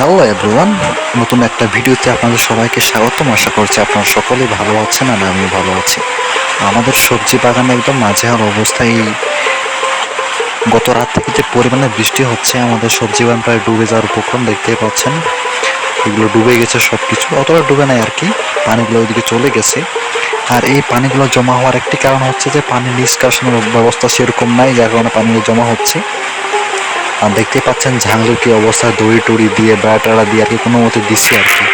Hello everyone নতুন একটা ভিডিওতে আপনাদের সবাইকে স্বাগতম। আশা করছি আপনারা সকলেই ভালো আছেন আর আমিও ভালো আছি। আমাদের সবজি বাগানে একদম মাঝেহার অবস্থায়। গত রাত থেকে যে পরিমাণে বৃষ্টি হচ্ছে, আমাদের সবজি বাগান প্রায় ডুবে যাওয়ার উপক্রম দেখতে পাচ্ছেন। এগুলো ডুবে গেছে সব কিছু অতটা ডুবে নাই আর কি, পানিগুলো ওইদিকে চলে গেছে। আর এই পানিগুলো জমা হওয়ার একটি কারণ হচ্ছে যে পানি নিষ্কাশনের ব্যবস্থা সেরকম নাই, যার কারণে পানিগুলো জমা হচ্ছে। দেখতে পাচ্ছেন ঝাংলুর কি অবস্থা? দড়ি টড়ি দিয়ে বেড়াটাড়া দিয়ে আর কি কোনো মতে দিচ্ছে আর কি।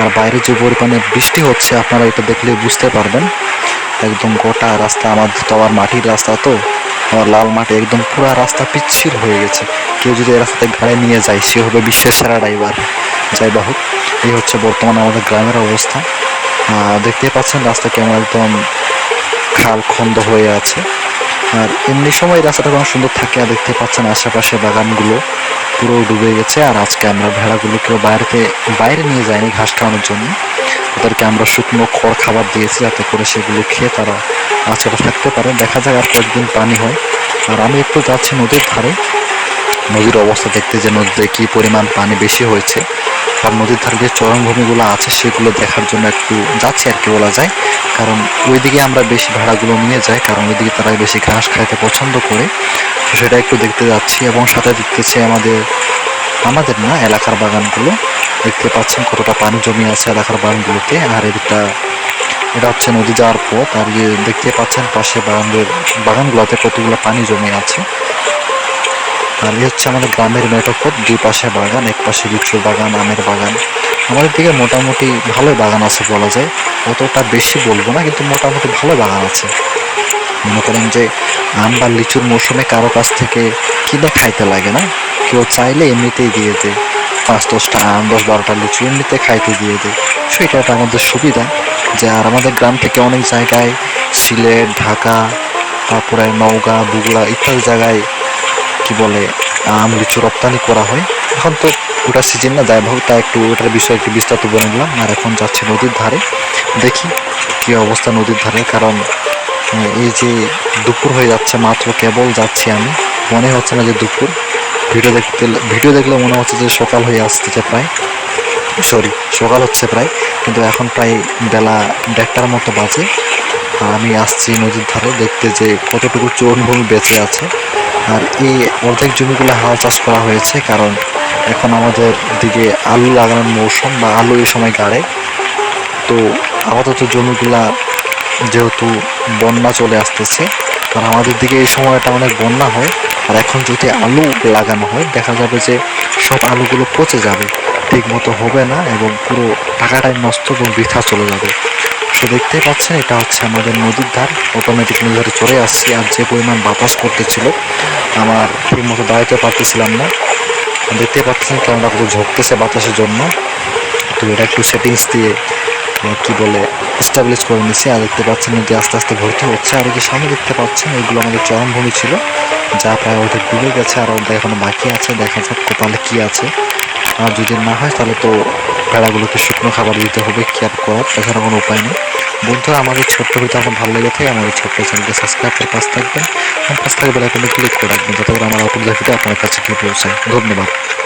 আর বাইরে যে পরিমাণে বৃষ্টি হচ্ছে আপনারা এটা দেখলে বুঝতে পারবেন। একদম গোটা রাস্তা আমাদের তো আবার মাটির রাস্তা তো। আমার লাল মাটি একদম পুরা রাস্তা পিচ্ছিল হয়ে গেছে। কেউ যদি রাস্তাতে গাড়ি নিয়ে যায় সে হবে বিশ্বের সেরা ড্রাইভার যাই বাহুক এই হচ্ছে বর্তমানে আমাদের গ্রামের অবস্থা। আহ, দেখতেই পাচ্ছেন রাস্তা কেমন একদম খাল খন্দ হয়ে আছে। আর এমনি সময় রাস্তাটা কোনো সুন্দর থাকে আর দেখতে পাচ্ছেন আশেপাশে বাগানগুলো পুরো ডুবে গেছে। আর আজকে আমরা ভেড়াগুলোকেও বাইরেতে, বাইরে নিয়ে যাইনি ঘাস খাওয়ানোর জন্য। তাদেরকে আমরা শুকনো খড় খাবার দিয়েছি যাতে করে সেগুলো খেয়ে তারা আজকে থাকতে পারে। দেখা যাক আর কয়েকদিন পানি হয়। আর আমি একটু যাচ্ছি নদীর ধারে। নদীর অবস্থা দেখতে যে নদীতে কী পরিমাণ পানি বেশি হয়েছে। আর নদীর ধারে যে চরমভূমিগুলো আছে, সেগুলো দেখার জন্য একটু যাচ্ছি আর কি বলা যায়। কারণ ওইদিকে আমরা বেশি ভেড়াগুলো নিয়ে যাই, কারণ ওইদিকে তারা বেশি ঘাস খাইতে পছন্দ করে। তো সেটা একটু দেখতে যাচ্ছি এবং সাথে দেখতেছি আমাদের আমাদের না এলাকার বাগানগুলো। দেখতে পাচ্ছেন কতটা পানি জমি আছে এলাকার বাগানগুলোতে। আর এদিকটা, এটা হচ্ছে নদী যাওয়ার পথ। আর ইয়ে দেখতে পাচ্ছেন পাশে বাগানের বাগানগুলোতে কতগুলো পানি জমে আছে। আর এই হচ্ছে আমাদের গ্রামের মেঠো পথ, দুই পাশে বাগান, এক পাশে লিচুর বাগান, আমের বাগান। আমাদের দিকে মোটামুটি ভালোই বাগান আছে বলা যায়। অতটা বেশি বলব না, কিন্তু মোটামুটি ভালো বাগান আছে। মনে করেন যে আম বা লিচুর মৌসুমে কারও কাছ থেকে কিনে খাইতে লাগে না। কেউ চাইলে এমনিতেই দিয়ে দেয়। পাঁচ দশটা আম, দশ বারোটা লিচু এমনিতে খাইতে দিয়ে দেয়। সেটা একটা আমাদের সুবিধা যে আর আমাদের গ্রাম থেকে অনেক জায়গায় সিলেট, ঢাকা, তারপরে নওগাঁ, বুগলা ইত্যাদি জায়গায় কি বলে আম, লিচু রপ্তানি করা হয়। এখন তো ওটার সিজন না, যাই হোক, তা একটু ওটার বিষয়ে একটু বিস্তারিত বলে নিলাম। আর এখন যাচ্ছি নদীর ধারে। দেখি কি অবস্থা নদীর ধারে, কারণ এই যে দুপুর হয়ে যাচ্ছে, মাত্র কেবল যাচ্ছি আমি। মনে হচ্ছে না যে দুপুর। ভিডিও দেখতে, ভিডিও দেখলে মনে হচ্ছে যে সকাল হয়ে আসতেছে প্রায়। সরি সকাল হচ্ছে প্রায়। কিন্তু এখন প্রায় বেলা দেড়টার মতো বাজে। আর আমি আসছি নদীর ধারে, দেখতে যে কতটুকু চরণভূমি বেঁচে আছে। আর এই অর্ধেক জমিগুলো হাল চাষ করা হয়েছে, কারণ এখন আমাদের দিকে আলু লাগানোর মৌসুম বা আলু এই সময় গাড়ে। তো আপাতত জমিগুলা যেহেতু বন্যা চলে আসতেছে, কারণ আমাদের দিকে এই সময়টা অনেক বন্যা হয়। আর এখন যদি আলু লাগানো হয়, দেখা যাবে যে সব আলুগুলো পচে যাবে ঠিক মতো হবে না এবং পুরো টাকাটাই নষ্ট এবং বৃথা চলে যাবে। তো দেখতেই পাচ্ছেন, এটা হচ্ছে আমাদের নদীর ধার। অটোমেটিক নদীর চলে আসছি আর যে পরিমাণ বাতাস করতেছিল, আমার ঠিক মতো দাঁড়াতে পারতেছিলাম না। দেখতে পাচ্ছেন ক্যামেরা কত ঝকতেছে বাতাসের জন্য। তো এটা একটু সেটিংস দিয়ে কী কি বলে স্টাবলিশ করে নিছি। আর দেখতে পাচ্ছেন নদী আস্তে আস্তে ভর্তি হচ্ছে। আর যে সামনে দেখতে পাচ্ছেন, এগুলো আমাদের চরমভূমি ছিল, যা প্রায় ওদের ডুবে গেছে। আর ওদের এখনও বাকি আছে। দেখা যাক কপালে কী আছে। আর যদি না হয়, তাহলে তো ভেড়াগুলোকে শুকনো খাবার দিতে হবে কেয়ার করার? এছাড়া কোনো উপায় নেই। বন্ধুরা আমাদের ছোট্ট ভিডিও আমার ভালো লেগে থাকে আমাদের ছোট্ট চ্যানেলকে সাবস্ক্রাইব করে পাশ থাকবেন। এবং পাশ থাকবে ক্লিক করে রাখবেন, যাতে করে আমার অপর ভিডিও আপনার কাছে পৌঁছায়। ধন্যবাদ।